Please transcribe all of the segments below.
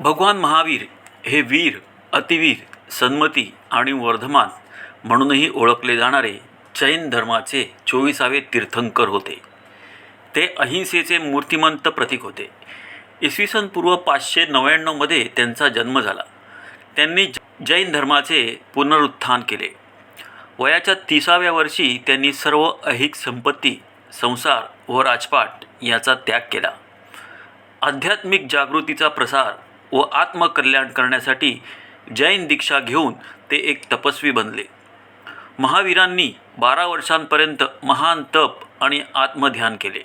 भगवान महावीर हे वीर अतिवीर सन्मती आणि वर्धमान म्हणूनही ओळखले जाणारे जैन धर्माचे चोवीसावे तीर्थंकर होते. ते अहिंसेचे मूर्तिमंत प्रतीक होते. इसवी सन पूर्व पाचशे नव्याण्णवमध्ये त्यांचा जन्म झाला. त्यांनी जैन धर्माचे पुनरुत्थान केले. वयाच्या तिसाव्या वर्षी त्यांनी सर्व ऐहिक संपत्ती संसार व राजपाट याचा त्याग केला. आध्यात्मिक जागृतीचा प्रसार व आत्मकल्याण करण्यासाठी जैन दीक्षा घेऊन ते एक तपस्वी बनले. महावीरांनी बारा वर्षांपर्यंत महान तप आणि आत्मध्यान केले.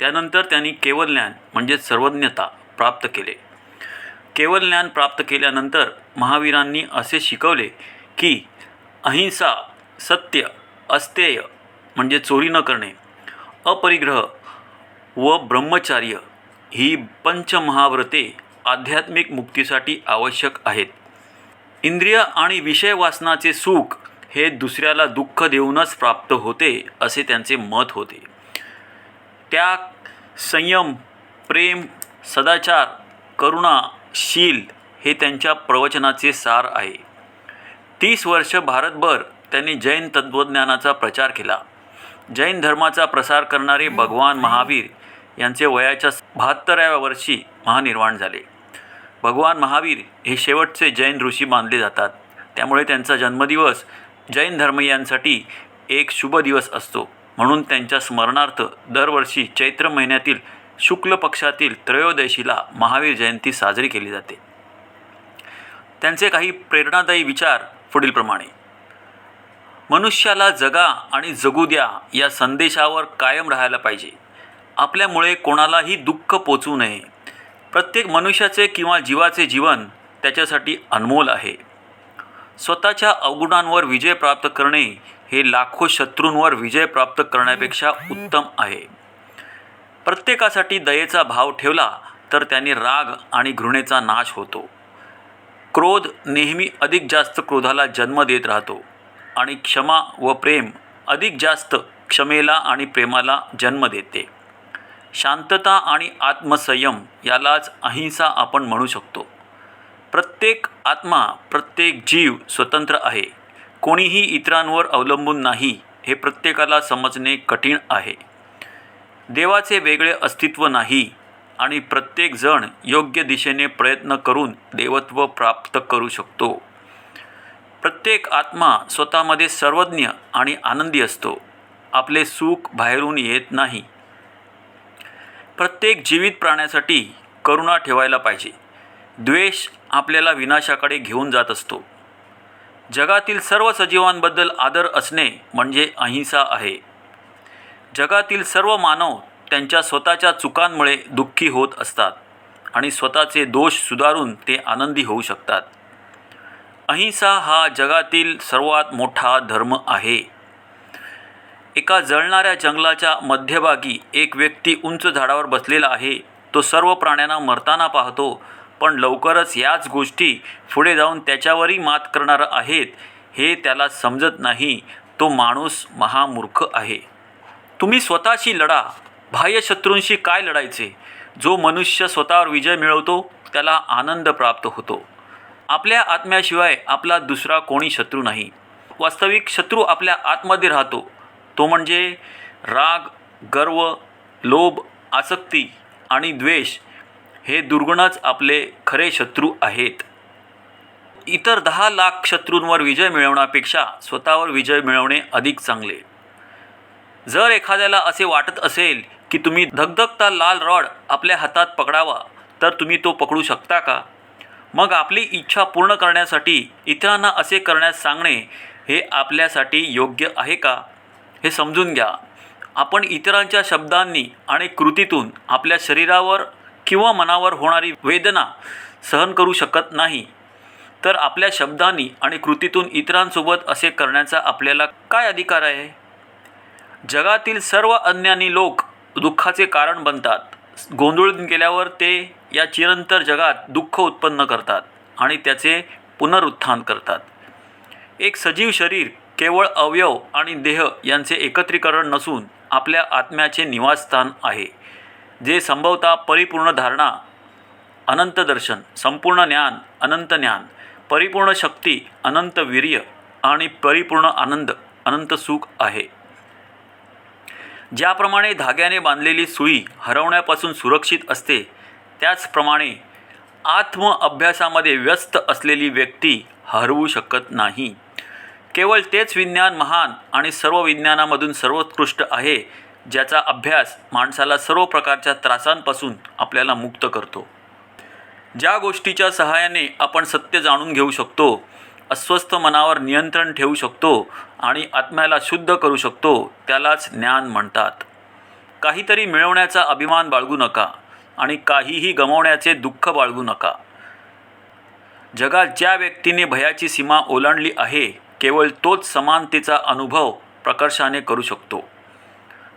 त्यानंतर त्यांनी केवल ज्ञान म्हणजेच सर्वज्ञता प्राप्त केले. केवल ज्ञान प्राप्त केल्यानंतर महावीरांनी असे शिकवले की अहिंसा सत्य अस्तेय म्हणजे चोरी न करणे अपरिग्रह व ब्रह्मचार्य ही पंचमहाव्रते आध्यात्मिक मुक्तीसाठी आवश्यक आहेत. इंद्रिय आणि विषय वासनाचे सुख हे दुसऱ्याला दुःख देऊनच प्राप्त होते असे त्यांचे मत होते. त्या संयम प्रेम सदाचार करुणा शील हे त्यांच्या प्रवचनाचे सार आहे. तीस वर्ष भारतभर त्यांनी जैन तत्त्वज्ञानाचा प्रचार केला. जैन धर्माचा प्रसार करणारे भगवान महावीर यांचे वयाच्या बहात्तराव्या वर्षी महानिर्वाण झाले. भगवान महावीर हे शेवटचे जैन ऋषी मानले जातात. त्यामुळे त्यांचा जन्मदिवस जैन धर्मीयांसाठी एक शुभ दिवस असतो. म्हणून त्यांच्या स्मरणार्थ दरवर्षी चैत्र महिन्यातील शुक्ल पक्षातील त्रयोदशीला महावीर जयंती साजरी केली जाते. त्यांचे काही प्रेरणादायी विचार पुढीलप्रमाणे मनुष्याला जगा आणि जगू द्या या संदेशावर कायम राहायला पाहिजे. आपल्यामुळे कोणालाही दुःख पोचू नये. प्रत्येक मनुष्याचे किंवा जीवाचे जीवन त्याच्यासाठी अनमोल आहे. स्वतःच्या अवगुणांवर विजय प्राप्त करणे हे लाखो शत्रूंवर विजय प्राप्त करण्यापेक्षा उत्तम आहे. प्रत्येकासाठी दयेचा भाव ठेवला तर त्याने राग आणि घृणेचा नाश होतो. क्रोध नेहमी अधिक जास्त क्रोधाला जन्म देत राहतो आणि क्षमा व प्रेम अधिक जास्त क्षमेला आणि प्रेमाला जन्म देते. शांतता आणि आत्मसंयम यालाच अहिंसा आपण म्हणू शकतो. प्रत्येक आत्मा प्रत्येक जीव स्वतंत्र आहे. कोणीही इतरांवर अवलंबून नाही हे प्रत्येकाला समजणे कठीण आहे. देवाचे वेगळे अस्तित्व नाही आणि प्रत्येक जण योग्य दिशेने प्रयत्न करून देवत्व प्राप्त करू शकतो. प्रत्येक आत्मा स्वतःमध्ये सर्वज्ञ आणि आनंदी असतो. आपले सुख बाहेरून येत नाही. प्रत्येक जीवित प्राण्यासाठी करुणा ठेवायला पाहिजे. द्वेष आपल्याला विनाशाकडे घेऊन जात असतो. जगातील सर्व सजीवांबद्दल आदर असणे म्हणजे अहिंसा आहे. जगातील सर्व मानव त्यांच्या स्वतःच्या चुकांमुळे दुःखी होत असतात आणि स्वतःचे दोष सुधारून ते आनंदी होऊ शकतात. अहिंसा हा जगातील सर्वात मोठा धर्म आहे. एका जळणाऱ्या जंगलाच्या मध्यभागी एक व्यक्ती उंच झाडावर बसलेला आहे. तो सर्व प्राण्यांना मरताना पाहतो पण लवकरच याच गोष्टी पुढे जाऊन त्याच्यावरही मात करणार आहेत हे त्याला समजत नाही. तो माणूस महामूर्ख आहे. तुम्ही स्वतःशी लढा. बाह्य शत्रूंशी काय लढायचे? जो मनुष्य स्वतःवर विजय मिळवतो त्याला आनंद प्राप्त होतो. आपल्या आत्म्याशिवाय आपला दुसरा कोणी शत्रू नाही. वास्तविक शत्रू आपल्या आतमध्ये राहतो. तो म्हणजे राग गर्व लोभ आसक्ती आणि द्वेष हे दुर्गुणच आपले खरे शत्रू आहेत. इतर दहा लाख शत्रूंवर विजय मिळवण्यापेक्षा स्वतःवर विजय मिळवणे अधिक चांगले. जर एखाद्याला असे वाटत असेल की तुम्ही धगधगता लाल रॉड आपल्या हातात पकडावा तर तुम्ही तो पकडू शकता का? मग आपली इच्छा पूर्ण करण्यासाठी इतरांना असे करण्यास सांगणे हे आपल्यासाठी योग्य आहे का? हे समजून घ्या. आपण इतरांच्या शब्दांनी आणि कृतीतून आपल्या शरीरावर किंवा मनावर होणारी वेदना सहन करू शकत नाही. तर आपल्या शब्दांनी आणि कृतीतून इतरांसोबत असे करण्याचा आपल्याला काय अधिकार आहे? जगातील सर्व अज्ञानी लोक दुःखाचे कारण बनतात. गोंधळून गेल्यावर ते या चिरंतर जगात दुःख उत्पन्न करतात आणि त्याचे पुनरुत्थान करतात. एक सजीव शरीर केवळ अवयव आणि देह यांचे एकत्रीकरण नसून आपल्या आत्म्याचे निवासस्थान आहे. जे संभवता परिपूर्ण धारणा अनंत दर्शन संपूर्ण ज्ञान अनंत ज्ञान परिपूर्ण शक्ती अनंत वीर्य आणि परिपूर्ण आनंद अनंत सुख आहे. ज्याप्रमाणे धाग्याने बांधलेली सुई हरवण्यापासून सुरक्षित असते त्याचप्रमाणे आत्म अभ्यासामध्ये व्यस्त असलेली व्यक्ती हरवू शकत नाही. केवळ तेच विज्ञान महान आणि सर्व विज्ञानामधून सर्वोत्कृष्ट आहे ज्याचा अभ्यास माणसाला सर्व प्रकारच्या त्रासांपासून आपल्याला मुक्त करतो. ज्या गोष्टीच्या सहाय्याने आपण सत्य जाणून घेऊ शकतो अस्वस्थ मनावर नियंत्रण ठेवू शकतो आणि आत्म्याला शुद्ध करू शकतो त्यालाच ज्ञान म्हणतात. काहीतरी मिळवण्याचा अभिमान बाळगू नका आणि काहीही गमवण्याचे दुःख बाळगू नका. जगात ज्या व्यक्तीने भयाची सीमा ओलांडली आहे केवळ तोच समानतेचा अनुभव प्रकर्षाने करू शकतो.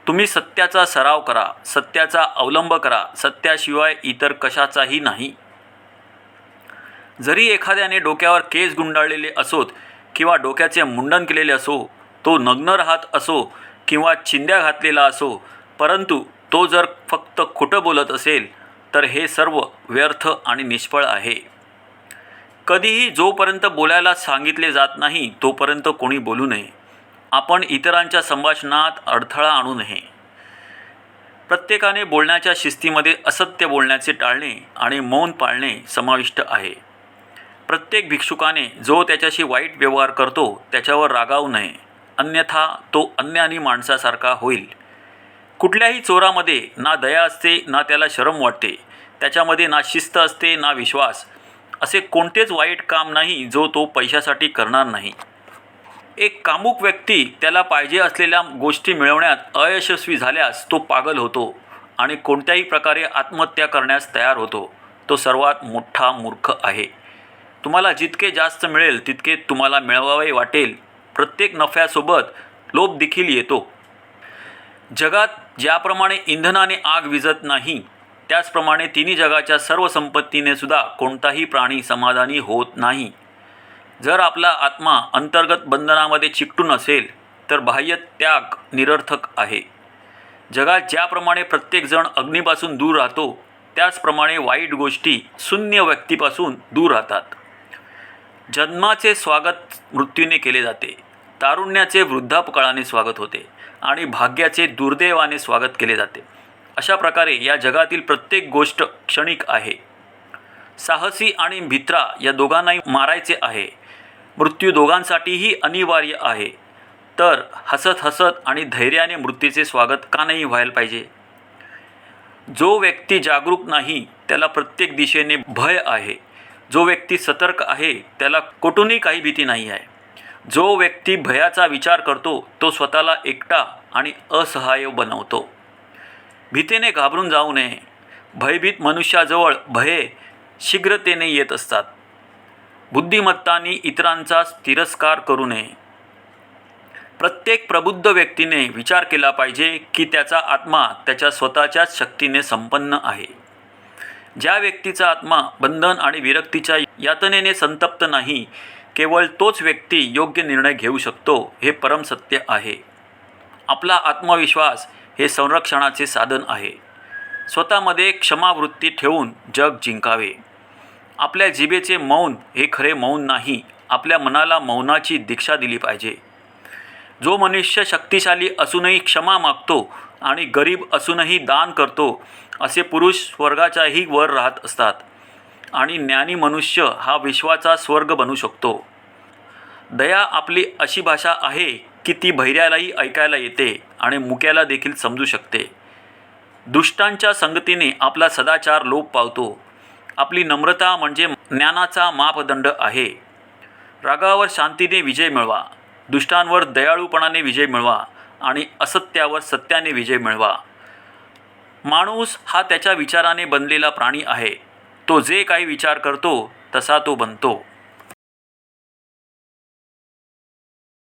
तुम्ही सत्याचा सराव करा सत्याचा अवलंब करा सत्याशिवाय इतर कशाचाही नाही. जरी एखाद्याने डोक्यावर केस गुंडाळलेले असोत किंवा डोक्याचे मुंडन केलेले असो तो नग्न राहत असो किंवा चिंध्या घातलेला असो परंतु तो जर फक्त खोटं बोलत असेल तर हे सर्व व्यर्थ आणि निष्फळ आहे. कधीही जोपर्यंत बोलायला सांगितले जात नाही तोपर्यंत कोणी बोलू नये. आपण इतरांच्या संभाषणात अडथळा आणू नये. प्रत्येकाने बोलण्याच्या शिस्तीमध्ये असत्य बोलण्याचे टाळणे आणि मौन पाळणे समाविष्ट आहे. प्रत्येक भिक्षुकाने जो त्याच्याशी वाईट व्यवहार करतो त्याच्यावर रागावू नये. अन्यथा तो अन्य आणि माणसासारखा होईल. कुठल्याही चोरामध्ये ना दया असते ना त्याला शरम वाटते. त्याच्यामध्ये ना शिस्त असते ना विश्वास. असे कोणतेच वाईट काम नाही जो तो पैशासाठी करणार नाही. एक कामुक व्यक्ती त्याला पाहिजे असलेल्या गोष्टी मिळवण्यात अयशस्वी झाल्यास तो पागल होतो आणि कोणत्याही प्रकारे आत्महत्या करण्यास तयार होतो. तो सर्वात मोठा मूर्ख आहे. तुम्हाला जितके जास्त मिळेल तितके तुम्हाला मिळवावे वाटेल. प्रत्येक नफ्यासोबत लोभ देखील येतो. जगात ज्याप्रमाणे इंधनाने आग विझत नाही त्याचप्रमाणे तिन्ही जगाच्या सर्व संपत्तीने सुद्धा कोणताही प्राणी समाधानी होत नाही. जर आपला आत्मा अंतर्गत बंधनामध्ये चिकटून असेल तर बाह्य त्याग निरर्थक आहे. जगात ज्याप्रमाणे प्रत्येकजण अग्नीपासून दूर राहतो त्याचप्रमाणे वाईट गोष्टी शून्य व्यक्तीपासून दूर राहतात. जन्माचे स्वागत मृत्यूने केले जाते तारुण्याचे वृद्धापकाळाने स्वागत होते आणि भाग्याचे दुर्दैवाने स्वागत केले जाते. अशा प्रकारे या जगातील प्रत्येक गोष्ट क्षणिक आहे. साहसी आणि भित्रा या दोघांनाही मारायचे आहे. मृत्यू दोघांसाठीही अनिवार्य आहे. तर हसत हसत आणि धैर्याने मृत्यूचे स्वागत का नाही व्हायला पाहिजे? जो व्यक्ती जागरूक नाही त्याला प्रत्येक दिशेने भय आहे. जो व्यक्ती सतर्क आहे त्याला कुठूनही काही भीती नाही आहे. जो व्यक्ती भयाचा विचार करतो तो स्वतःला एकटा आणि असहाय्य बनवतो. भीतीने घाबरून जाऊ नये. भयभीत मनुष्याजवळ भये शीघ्रतेने येत असतात. बुद्धिमत्तानी इतरांचा तिरस्कार करू नये. प्रत्येक प्रबुद्ध व्यक्तीने विचार केला पाहिजे की त्याचा आत्मा त्याच्या स्वतःच्याच शक्तीने संपन्न आहे. ज्या व्यक्तीचा आत्मा बंधन आणि विरक्तीच्या यातनेने संतप्त नाही केवळ तोच व्यक्ती योग्य निर्णय घेऊ शकतो हे परमसत्य आहे. आपला आत्मविश्वास हे संरक्षणाचे साधन आहे. स्वतःमध्ये क्षमावृत्ती ठेवून जग जिंकावे. आपल्या जिभेचे मौन हे खरे मौन नाही आपल्या मनाला मौनाची दीक्षा दिली पाहिजे. जो मनुष्य शक्तिशाली असूनही क्षमा मागतो आणि गरीब असूनही दान करतो असे पुरुष स्वर्गाच्याही वर राहत असतात आणि ज्ञानी मनुष्य हा विश्वाचा स्वर्ग बनू शकतो. दया आपली अशी भाषा आहे की ती भैऱ्यालाही ऐकायला येते. आणि मुक्याला देखील समजू शकते. दुष्टांच्या संगतीने आपला सदाचार लोप पावतो. आपली नम्रता म्हणजे ज्ञानाचा मापदंड आहे. रागावर शांतीने विजय मिळवा. दुष्टांवर दयाळूपणाने विजय मिळवा आणि असत्यावर सत्याने विजय मिळवा. माणूस हा त्याच्या विचाराने बनलेला प्राणी आहे. तो जे काही विचार करतो तसा तो बनतो.